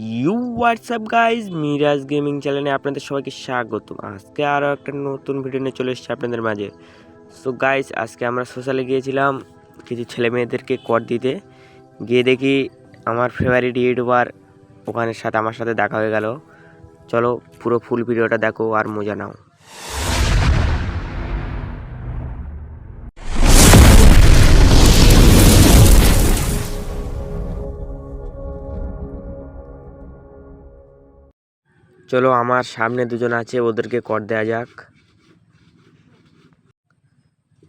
You WhatsApp guys Miraj gaming চ্যানেলে আপনাদের সবাইকে স্বাগত আজকে আরও একটা নতুন ভিডিও নিয়ে চলে এসেছি আপনাদের মাঝে। সো গাইজ আজকে আমরা সোশ্যালে গিয়েছিলাম কিছু ছেলে মেয়েদেরকে কর দিতে। গিয়ে দেখি আমার ফেভারিট ইউটিউবার ওখানের সাথে, আমার সাথে দেখা হয়ে গেল। চলো পুরো ফুল ভিডিওটা দেখো আর মজা নাও। চলো আমার সামনে দুজন আছে, ওদেরকে কর দেওয়া যাক।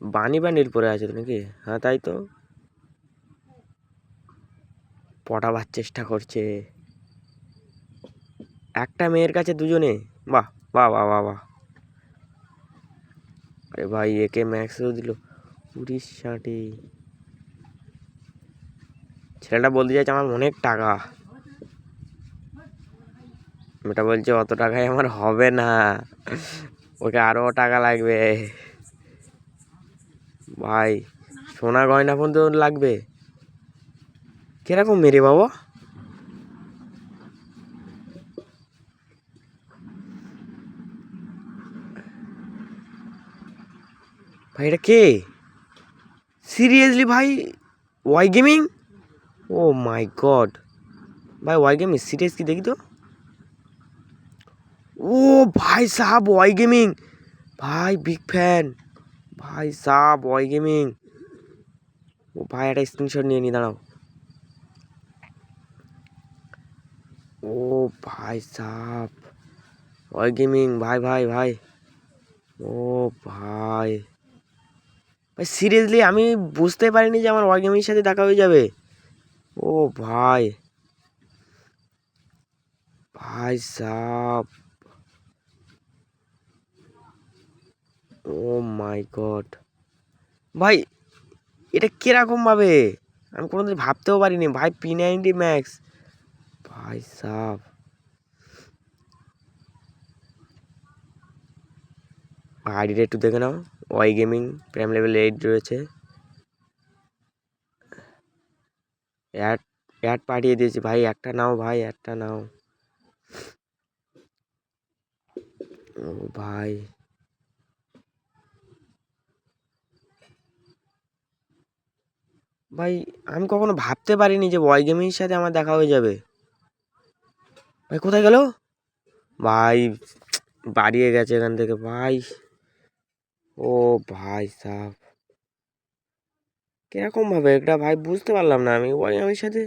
বানি বানির পরে আছে তো নাকি? হ্যাঁ তাই তো। পটাবার চেষ্টা করছে। একটা মেয়ের কাছে দুজনে? বাহ বাহ বাহ বাহ বাহ। আরে ভাই, একে ম্যাক্সও দিল। উড়িষ্যাটি ছেলেটা বলতে চাইছে আমার অনেক টাকা। মেয়েটা বলছে, অত টাকায় আমার হবে না। ওকে আরও টাকা লাগবে। ভাই, সোনা গয়না পর্যন্ত লাগবে? কীরকম মেরে বাবা? ভাই, এটা কে? সিরিয়াসলি ভাই Y gaming oh my god. ভাই ওয়াই গেমিং সিরিয়াস কি দেখি তো? ও ভাই সাহাব, ওয়াই গেমিং। ভাই, বিগ ফ্যান। ভাই সাহাব, ওয়াই গেমিং। ও ভাই, একটা স্ক্রিনশট নিয়ে নি, দাঁড়াও। ও ভাই সাহাব, ওয়াই গেমিং, ভাই ভাই ভাই। ও ভাই। ভাই সিরিয়াসলি আমি বুঝতে পারিনি যে আমার ওয়াই গেমিংয়ের সাথে দেখা হয়ে যাবে। ও ভাই। ভাই সাহাব। ও মাই গড ভাই, এটা কীরকম ভাবে? আমি কোনোদিন ভাবতেও পারিনি। ভাই পি নাইনটি ম্যাক্স ভাই সাহ আইডিটা একটু দেখে নাও। Y gaming prime level eight রয়েছে। অ্যাড অ্যাড পাঠিয়ে দিয়েছি। ভাই, একটা নাও, ভাই, একটা নাও। ও ভাই। ভাই, আমি কখনো ভাবতে পারিনি যে ওয়াই গেমিংয়ের সাথে আমার দেখা হয়ে যাবে। ভাই, কোথায় গেল? ভাই, বাড়িয়ে গেছে এখান থেকে, ভাই। ও ভাই সাহ কীরকম ভাবে? এটা ভাই, বুঝতে পারলাম না আমি ওয়াই গেমিংয়ের সাথে।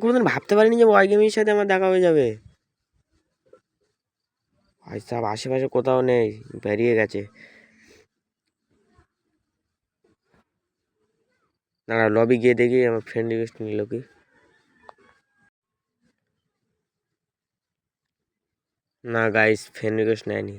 কোনোদিন ভাবতে পারিনি যে ওয়াই গেমিংয়ের সাথে আমার দেখা হয়ে যাবে। ভাই সাহ আশেপাশে কোথাও নেই, বেরিয়ে গেছে। দাঁড়া লবি গিয়ে দেখি আমার ফ্রেন্ড রিকোয়েস্ট নিল কি? না গাইস ফ্রেন্ড রিকোয়েস্ট নেয়নি।